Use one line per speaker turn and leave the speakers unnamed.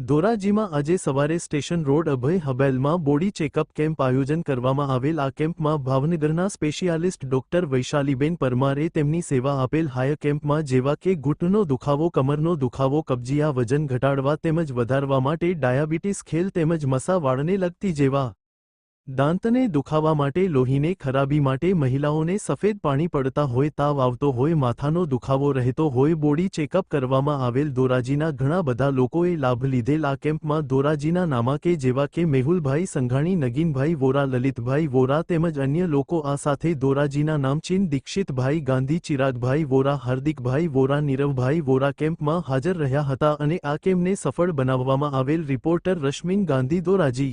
ધોરાજીમાં આજે સવારે station road Abhay હબેલમાં બોડી ચેકઅપ કેમ્પ આયોજન કરવામાં આવેલ. આ કેમ્પમાં ભાવનગરના સ્પેશિયાલિસ્ટ ડોક્ટર વૈશાલીબેન પરમારે તેમની સેવા આપેલ. હાય કેમ્પમાં જેવા કે ઘૂંટનો દુખાવો, કમરનો દુખાવો, કબજિયા વજન ઘટાડવા તેમજ વધારવા માટે ડાયાબિટીસ, ખેલ તેમજ મસાવાળને લગતી જેવા દાંતને દુખાવા માટે, લોહીને ખરાબી માટે મહિલાઓને સફેદ પાણી પડતા હોય, તાવ આવતો હોય, માથાનો દુખાવો રહેતો હોય, બોડી ચેકઅપ કરવામાં આવેલ દોરાજીના ઘણા બધા લોકોએ લાભ લીધેલ આ કેમ્પમાં દોરાજીના નામાકે જેવા કે મેહુલભાઈ સંઘાણી, નગીનભાઈ વોરા, લલિતભાઈ વોરા તેમજ અન્ય લોકો આ સાથે દોરાજીના નામચીન દીક્ષિતભાઈ ગાંધી, ચિરાગભાઈ વોરા, હાર્દિકભાઈ વોરા, નીરવભાઈ વોરા કેમ્પમાં હાજર રહ્યા હતા અને આ કેમ્પને સફળ બનાવવામાં આવેલ રિપોર્ટર રશ્મિન ગાંધી દોરાજી.